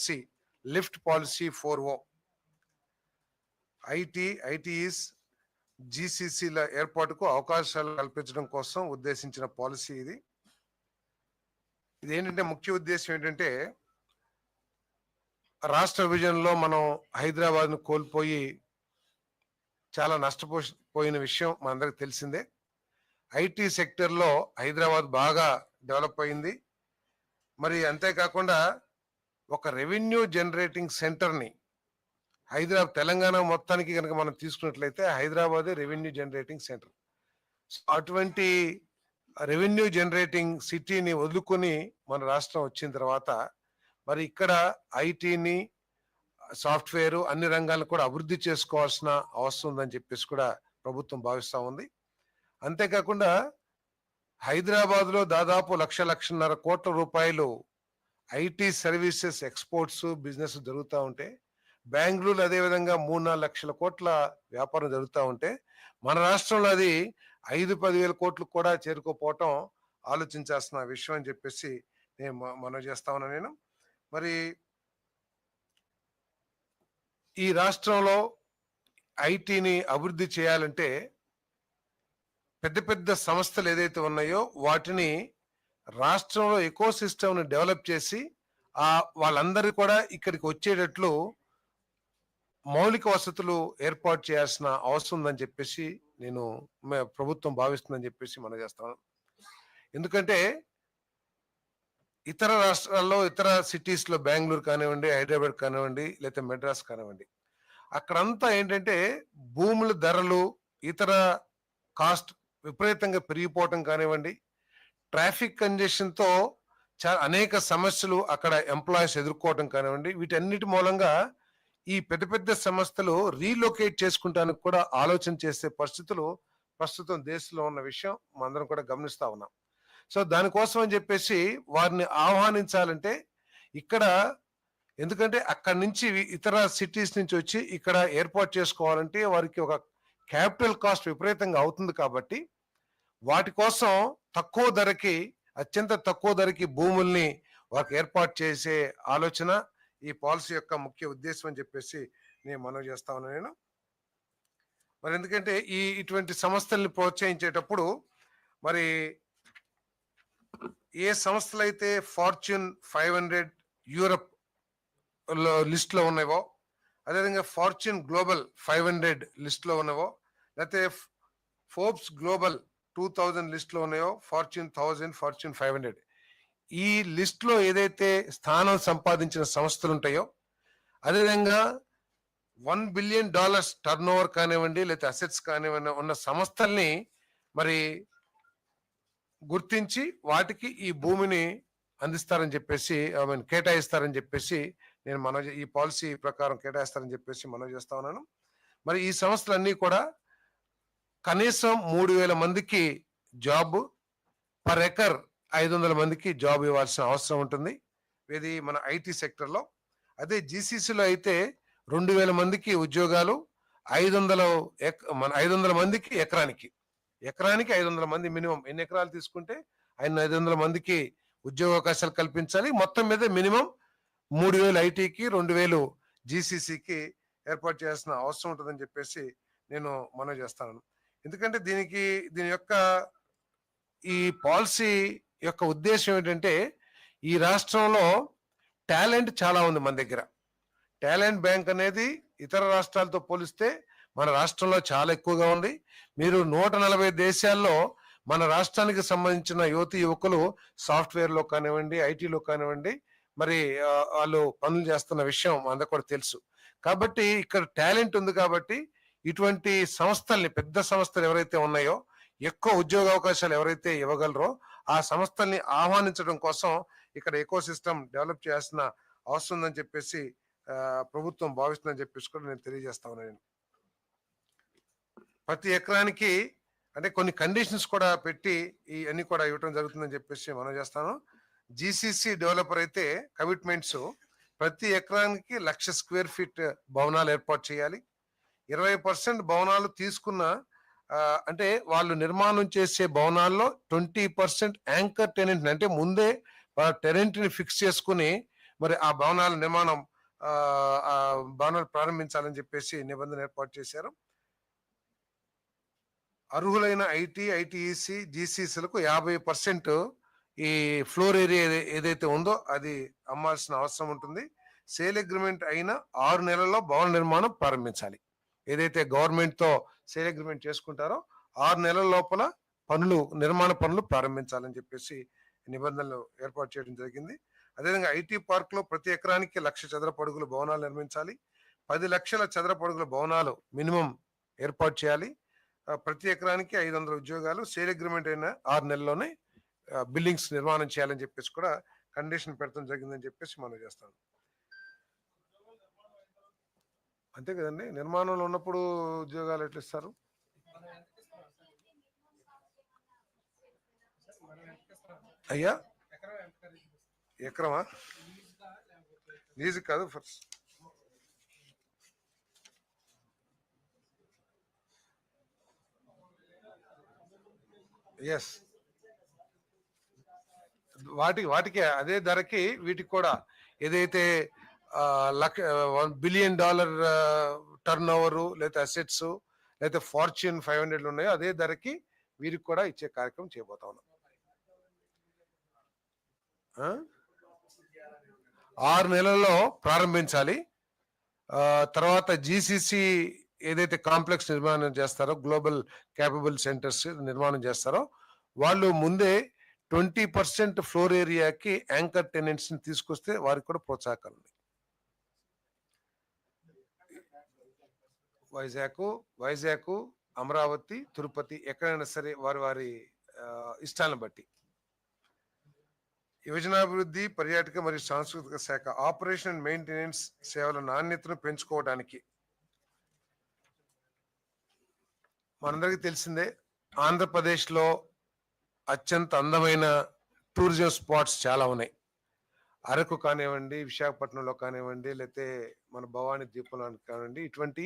C lift policy four O IT ITES జీసీసీల ఏర్పాటుకు అవకాశాలు కల్పించడం కోసం ఉద్దేశించిన పాలసీ ఇది. ఇది ఏంటంటే ముఖ్య ఉద్దేశం ఏంటంటే రాష్ట్ర విభజనలో మనం హైదరాబాద్ను కోల్పోయి చాలా నష్టపోయిన విషయం మనందరికి తెలిసిందే. ఐటీ సెక్టర్లో హైదరాబాద్ బాగా డెవలప్ అయింది. మరి అంతేకాకుండా ఒక రెవెన్యూ జనరేటింగ్ సెంటర్ని హైదరాబాద్ తెలంగాణ మొత్తానికి కనుక మనం తీసుకున్నట్లయితే హైదరాబాద్ రెవెన్యూ జనరేటింగ్ సెంటర్. అటువంటి రెవెన్యూ జనరేటింగ్ సిటీని వదులుకొని మన రాష్ట్రం వచ్చిన తర్వాత మరి ఇక్కడ ఐటీని సాఫ్ట్వేర్ అన్ని రంగాలను కూడా అభివృద్ధి చేసుకోవాల్సిన అవసరం ఉందని చెప్పేసి కూడా ప్రభుత్వం భావిస్తూ ఉంది. అంతేకాకుండా హైదరాబాద్లో దాదాపు లక్ష లక్షన్నర కోట్ల రూపాయలు ఐటీ సర్వీసెస్ ఎక్స్పోర్ట్స్ బిజినెస్ జరుగుతూ ఉంటే బెంగళూరు అదేవిధంగా మూడు నాలుగు లక్షల కోట్ల వ్యాపారం జరుగుతూ ఉంటే మన రాష్ట్రంలో అది ఐదు పదివేల కోట్లు కూడా చేరుకోపోవటం ఆలోచించాల్సిన విషయం అని చెప్పేసి నేను మనం చేస్తా ఉన్నా నేను. మరి ఈ రాష్ట్రంలో ఐటీని అభివృద్ధి చేయాలంటే పెద్ద పెద్ద సంస్థలు ఏదైతే ఉన్నాయో వాటిని రాష్ట్రంలో ఎకో సిస్టమ్ని డెవలప్ చేసి ఆ వాళ్ళందరూ కూడా ఇక్కడికి వచ్చేటట్లు మౌలిక వసతులు ఏర్పాటు చేయాల్సిన అవసరం ఉందని చెప్పేసి నేను ప్రభుత్వం భావిస్తుందని చెప్పేసి మనం చేస్తాను ఎందుకంటే ఇతర రాష్ట్రాల్లో ఇతర సిటీస్లో బెంగళూరు కానివ్వండి హైదరాబాద్ కానివ్వండి లేకపోతే మెడ్రాస్ కానివ్వండి అక్కడంతా ఏంటంటే భూముల ధరలు ఇతర కాస్ట్ విపరీతంగా పెరిగిపోవటం కానివ్వండి ట్రాఫిక్ కంజెషన్తో చాలా అనేక సమస్యలు అక్కడ ఎంప్లాయీస్ ఎదుర్కోవటం కానివ్వండి వీటన్నిటి మూలంగా ఈ పెద్ద పెద్ద సంస్థలు రీలొకేట్ చేసుకుంటానికి కూడా ఆలోచన చేసే పరిస్థితులు ప్రస్తుతం దేశంలో ఉన్న విషయం మనందరం కూడా గమనిస్తా ఉన్నాం. సో దానికోసం అని చెప్పేసి వారిని ఆహ్వానించాలంటే ఇక్కడ ఎందుకంటే అక్కడి నుంచి ఇతర సిటీస్ నుంచి వచ్చి ఇక్కడ ఏర్పాటు చేసుకోవాలంటే వారికి ఒక క్యాపిటల్ కాస్ట్ విపరీతంగా అవుతుంది కాబట్టి వాటి కోసం తక్కువ ధరకి అత్యంత తక్కువ ధరకి భూముల్ని వారికి ఏర్పాటు చేసే ఆలోచన ఈ పాలసీ యొక్క ముఖ్య ఉద్దేశం అని చెప్పేసి నేను మనవి చేస్తా ఉన్నాను నేను. మరి ఎందుకంటే ఈ ఇటువంటి సంస్థల్ని ప్రోత్సహించేటప్పుడు మరి ఏ సంస్థలు అయితే ఫార్చ్యూన్ ఫైవ్ హండ్రెడ్ యూరప్లో లిస్ట్లో ఉన్నాయో అదేవిధంగా ఫార్చ్యూన్ గ్లోబల్ ఫైవ్ హండ్రెడ్ లిస్ట్లో ఉన్నావో లేకపోతే ఫోర్బ్స్ గ్లోబల్ టూ థౌజండ్ లిస్ట్లో ఉన్నాయో fortune thousand fortune five hundred. ఈ లిస్ట్లో ఏదైతే స్థానం సంపాదించిన సంస్థలు ఉంటాయో అదేవిధంగా one billion dollars turnover కానివ్వండి లేకపోతే అసెట్స్ కానివ్వండి ఉన్న సంస్థల్ని మరి గుర్తించి వాటికి ఈ భూమిని అందిస్తారని చెప్పేసి ఐ మీన్ కేటాయిస్తారని చెప్పేసి నేను మనవి ఈ పాలసీ ప్రకారం కేటాయిస్తారని చెప్పేసి మనవి చేస్తా ఉన్నాను. మరి ఈ సంస్థలన్నీ కూడా కనీసం మూడు వేల మందికి జాబ్ పర్ ఎకర్ ఐదు వందల మందికి జాబ్ ఇవ్వాల్సిన అవసరం ఉంటుంది. ఇది మన ఐటీ సెక్టర్లో. అదే జీసీసీలో అయితే రెండు వేల మందికి ఉద్యోగాలు ఐదు వందల ఎక్ మన ఐదు వందల మందికి ఎకరానికి. ఎకరానికి ఐదు వందల మంది మినిమం. ఎన్ని ఎకరాలు తీసుకుంటే ఆయన ఐదు వందల మందికి ఉద్యోగ అవకాశాలు కల్పించాలి. మొత్తం మీద మినిమం మూడు వేలు ఐటీకి రెండు వేలు జీసీసీకి ఏర్పాటు చేయాల్సిన అవసరం ఉంటుందని చెప్పేసి నేను మనవి చేస్తాను. ఎందుకంటే దీనికి దీని యొక్క ఈ పాలసీ యొక్క ఉద్దేశం ఏంటంటే ఈ రాష్ట్రంలో టాలెంట్ చాలా ఉంది మన దగ్గర. టాలెంట్ బ్యాంక్ అనేది ఇతర రాష్ట్రాలతో పోలిస్తే మన రాష్ట్రంలో చాలా ఎక్కువగా ఉంది. మీరు నూట నలభై దేశాల్లో మన రాష్ట్రానికి సంబంధించిన యువతి యువకులు సాఫ్ట్వేర్లో కానివ్వండి ఐటీలో కానివ్వండి మరి వాళ్ళు పనులు చేస్తున్న విషయం అందరికి కూడా తెలుసు. కాబట్టి ఇక్కడ టాలెంట్ ఉంది కాబట్టి ఇటువంటి సంస్థల్ని పెద్ద సంస్థలు ఎవరైతే ఉన్నాయో ఎక్కువ ఉద్యోగ అవకాశాలు ఎవరైతే ఇవ్వగలరో ఆ సంస్థల్ని ఆహ్వానించడం కోసం ఇక్కడ ఎకో సిస్టమ్ డెవలప్ చేయాల్సిన అవసరం ఉందని చెప్పేసి ప్రభుత్వం భావిస్తుందని చెప్పేసి కూడా నేను తెలియజేస్తా ఉన్నాను ప్రతి ఎకరానికి అంటే కొన్ని కండిషన్స్ కూడా పెట్టి ఈ అన్ని కూడా ఇవ్వటం జరుగుతుందని చెప్పేసి మనం చేస్తాను. జీసీసీ డెవలపర్ అయితే కమిట్మెంట్స్ ప్రతి ఎకరానికి లక్ష స్క్వేర్ ఫీట్ భవనాలు ఏర్పాటు చేయాలి. ఇరవై పర్సెంట్ భవనాలు తీసుకున్న అంటే వాళ్ళు నిర్మాణం చేసే భవనాల్లో ట్వంటీ పర్సెంట్ యాంకర్ టెనెంట్ అంటే ముందే టెనెంట్ని ఫిక్స్ చేసుకుని మరి ఆ భవనాల నిర్మాణం ఆ, భవనాలు ప్రారంభించాలని చెప్పేసి నిబంధన ఏర్పాటు చేశారు. అర్హులైన ఐటీ ఐటీఈసి జీసీసీలకు యాభై పర్సెంట్ ఈ ఫ్లోర్ ఏరియా ఏదైతే ఉందో అది అమ్మాల్సిన అవసరం ఉంటుంది. సేల్ అగ్రిమెంట్ అయిన ఆరు నెలల్లో భవన నిర్మాణం ప్రారంభించాలి. ఏదైతే గవర్నమెంట్తో సేల్ అగ్రిమెంట్ చేసుకుంటారో ఆరు నెలల లోపల పనులు నిర్మాణ పనులు ప్రారంభించాలని చెప్పేసి నిబంధనలు ఏర్పాటు చేయడం జరిగింది. అదేవిధంగా ఐటీ పార్క్లో ప్రతి ఎకరానికి లక్ష చదరపు అడుగుల భవనాలు నిర్మించాలి. పది లక్షల చదరపు అడుగుల భవనాలు మినిమం ఏర్పాటు చేయాలి. ప్రతి ఎకరానికి ఐదు వందల ఉద్యోగాలు సేల్ అగ్రిమెంట్ అయిన ఆరు నెలల్లోనే బిల్డింగ్స్ నిర్మాణం చేయాలని చెప్పేసి కూడా కండిషన్ పెడతాం జరిగిందని చెప్పేసి మనం చేస్తాం అంతే కదండి. నిర్మాణంలో ఉన్నప్పుడు ఉద్యోగాలు ఎట్లా ఇస్తారు? అయ్యా? ఎకరమా? లీజు కాదు ఫస్ట్. ఎస్ వాటికి వాటికి అదే ధరకి వీటికి కూడా ఏదైతే లక్ one billion dollar turnover లేదా అసెట్స్ లేదా ఫార్చ్యూన్ ఫైవ్ హండ్రెడ్ ఉన్నాయో అదే ధరకి వీరికి కూడా ఇచ్చే కార్యక్రమం చేయబోతా ఉన్నాం. ఆరు నెలల్లో ప్రారంభించాలి. తర్వాత జీసీసీ ఏదైతే కాంప్లెక్స్ నిర్మాణం చేస్తారో గ్లోబల్ క్యాపబుల్ సెంటర్స్ నిర్మాణం చేస్తారో వాళ్ళు ముందే ట్వంటీ పర్సెంట్ ఫ్లోర్ ఏరియాకి యాంకర్ టెనెంట్స్ని తీసుకొస్తే వారికి కూడా ప్రోత్సాహకాలు వైజాగ్ వైజాగ్ అమరావతి తిరుపతి ఎక్కడైనా సరే వారి వారి ఇష్టాలను బట్టి. యువజనాభివృద్ధి పర్యాటక మరియు సాంస్కృతిక శాఖ ఆపరేషన్ అండ్ మెయింటెనెన్స్ సేవల నాణ్యతను పెంచుకోవడానికి మనందరికీ తెలిసిందే ఆంధ్రప్రదేశ్లో అత్యంత అందమైన టూరిజం స్పాట్స్ చాలా ఉన్నాయి. అరకు కానివ్వండి విశాఖపట్నంలో కానివ్వండి లేకపోతే మన భవానీ ద్వీపంలో కానివ్వండి ఇటువంటి